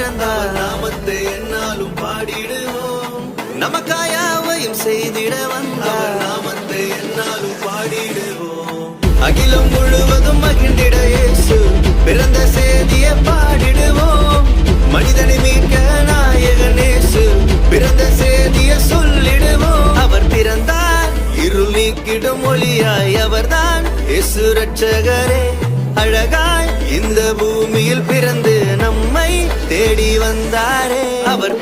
பிறந்தால் நாமத்தை என்னாலும் பாடிடுவோம். நமக்காய் யாவையும் செய்திட வந்தால் நாமத்தை என்னாலும் பாடிடுவோம். அகிலம் முழுவதும் மகிழ்ந்திட இயேசு. பிறந்த செய்தியை பாடிடுவோம். மனிதனை மீட்க நாயகனேசு பிறந்த செய்தியை சொல்லிடுவோம். அவர் பிறந்தார். இருள் நீக்கிடும் மொழியாய் அவர்தான். இயேசு ரட்சகரே அழகா இந்த பூமியில் பிறந்து நம்மை தேடி வந்தாரே. அவர்